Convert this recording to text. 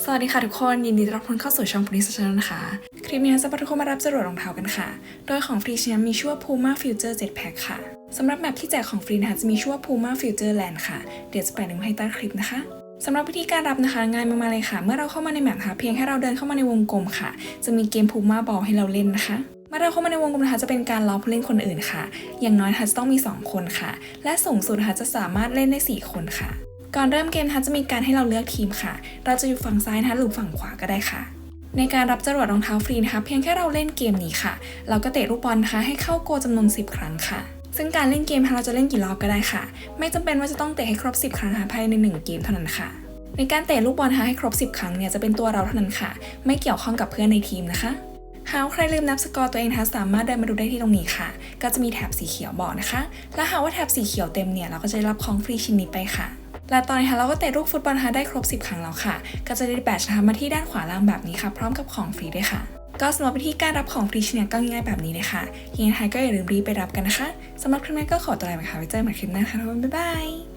สวัสดีค่ะทุกคน ยินดีต้อนรับทุกคนเข้าสู่ช่อง Police Channel นะคะ คลิปนี้จะพาทุกคนมารับจรวดรองเท้ากันค่ะ โดยของฟรีชิ้นมีชื่อว่า Puma Future Jetpack ค่ะสำหรับแมปที่แจกของฟรีนะคะจะมีชื่อว่า Puma Future Land ค่ะ เดี๋ยวจะแปะลิงก์ไว้ให้ใต้คลิปนะคะสำหรับวิธีการรับนะคะง่ายมากๆเลยค่ะ เมื่อเราเข้ามาในแมปนะคะเพียงแค่เราเดินเข้ามาในวงกลมค่ะ จะมีเกม Puma Ball ให้เราเล่นนะคะเมื่อเราเข้ามาในวงกลมนะคะจะเป็นการล้อผู้เล่นคนอื่นค่ะ อย่างน้อยนะคะจะต้องมี 2 คนค่ะ และสูงสุดนะคะจะสามารถเล่นได้ 4 คนค่ะ ก่อนเริ่มเกมนะคะจะมีการให้เราเลือกทีมค่ะ เราจะอยู่ฝั่งซ้ายนะคะหรือฝั่งขวาก็ได้ค่ะ ในการรับจรวดรองเท้าฟรีนะคะเพียงแค่เราเล่นเกมนี้ค่ะ เราก็เตะลูกบอลนะคะให้เข้าโกจำนวน 10 ครั้งค่ะ ซึ่งการเล่นเกมเราจะเล่นกี่รอบก็ได้ค่ะ ไม่จำเป็นว่าจะต้องเตะให้ครบ 10 ครั้งนะคะภายใน 1 เกมเท่านั้นค่ะ ในการเตะลูกบอลนะคะให้ครบ 10 ครั้งเนี่ยจะเป็นตัวเราเท่านั้นค่ะ ไม่เกี่ยวข้องกับเพื่อนในทีมนะคะหากว่าใครลืมนับสกอร์ตัวเองนะคะสามารถเดินมาดูได้ที่ตรงนี้ค่ะ ก็จะมีแถบสีเขียวบอกนะคะ และหากว่าแถบสีเขียวเต็มเนี่ยเราก็จะได้รับของฟรีชิ้นนี้ไปค่ะ และตอนนี้ค่ะเราก็เตะลูกฟุตบอลนะคะได้ครบ 10 ครั้งแล้วค่ะ ก็จะได้แบตนะคะมาที่ด้านขวาล่างแบบนี้ค่ะ พร้อมกับของฟรีด้วยค่ะ ก็สำหรับวิธีการรับของฟรีชิ้นเนี้ก็ง่ายๆแบบนี้เลยค่ะยังไงก็อย่าลืมรีบไปรับกันนะคะสำหรับคลิปนี้ก็ขอตัวลาไปค่ะไว้เจอกันใหม่คลิปหน้าค่ะทุกคนบ๊ายบาย